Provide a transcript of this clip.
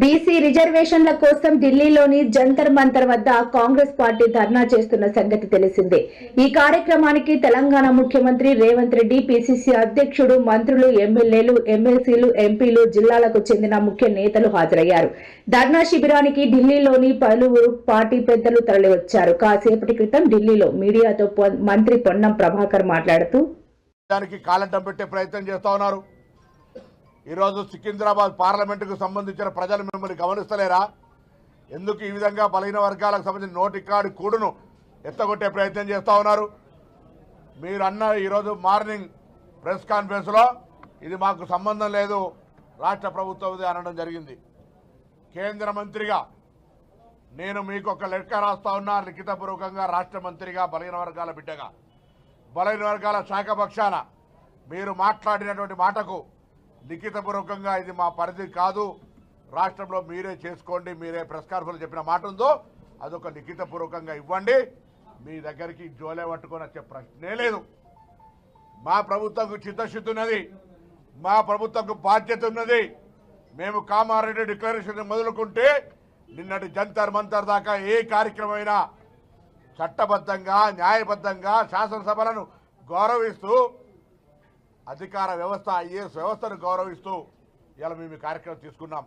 BC రిజర్వేషన్ల కోసం ఢిల్లీలోని జంతర్ మంతర్ వద్ద కాంగ్రెస్ పార్టీ ధర్నా చేస్తున్న సంగతి తెలిసిందే. ఈ కార్యక్రమానికి తెలంగాణ ముఖ్యమంత్రి రేవంత్ రెడ్డి పిసిసి అధ్యక్షుడు మంత్రులు ఎమ్మెల్యేలు ఎమ్మెల్సీలు ఎంపీలు జిల్లాలకు చెందిన ముఖ్య నేతలు హాజరయ్యారు. ధర్నా శిబిరానికి ఢిల్లీలోని పలువురు పార్టీ పెద్దలు తరలివచ్చారు. కాసేపటి క్రితం ఢిల్లీలో మీడియాతో మంత్రి పొన్నం ప్రభాకర్ మాట్లాడుతూ దానికి కాలంటం పెట్టే ప్రయత్నం చేస్తా ఉన్నారు. ఈరోజు సికింద్రాబాద్ పార్లమెంటుకు సంబంధించిన ప్రజలు మిమ్మల్ని గమనిస్తలేరా? ఎందుకు ఈ విధంగా బలహీన వర్గాలకు సంబంధించిన నోటి కార్డు కూడును ఎత్తగొట్టే ప్రయత్నం చేస్తూ ఉన్నారు? మీరు అన్న ఈరోజు మార్నింగ్ ప్రెస్ కాన్ఫరెన్స్లో ఇది మాకు సంబంధం లేదు రాష్ట్ర ప్రభుత్వం అనడం జరిగింది. కేంద్ర మంత్రిగా నేను మీకు ఒక లెక్క రాస్తా ఉన్నా లిఖితపూర్వకంగా రాష్ట్ర మంత్రిగా బలహీన వర్గాల బిడ్డగా. బలహీన వర్గాల శాఖ పక్షాన మీరు మాట్లాడినటువంటి మాటకు లిఖితపూర్వకంగా ఇది మా పరిధి కాదు. రాష్ట్రంలో మీరే చేసుకోండి మీరే ప్రెస్ కాన్ఫరెన్స్ చెప్పిన మాట ఉందో అదొక లిఖితపూర్వకంగా ఇవ్వండి. మీ దగ్గరికి జోలే పట్టుకొని వచ్చే ప్రశ్నే లేదు. మా ప్రభుత్వంకు చిత్తశుద్ధి ఉన్నది మా ప్రభుత్వంకు బాధ్యత ఉన్నది మేము కామారెడ్డి డిక్లరేషన్ మొదలుకుంటే నిన్నటి జంతర్ మంతర్ దాకా ఏ కార్యక్రమమైనా చట్టబద్ధంగా న్యాయబద్ధంగా శాసనసభలను గౌరవిస్తూ అధికార వ్యవస్థ ఐఏఎస్ వ్యవస్థను గౌరవిస్తూ ఇలా మేము కార్యక్రమం తీసుకున్నాం.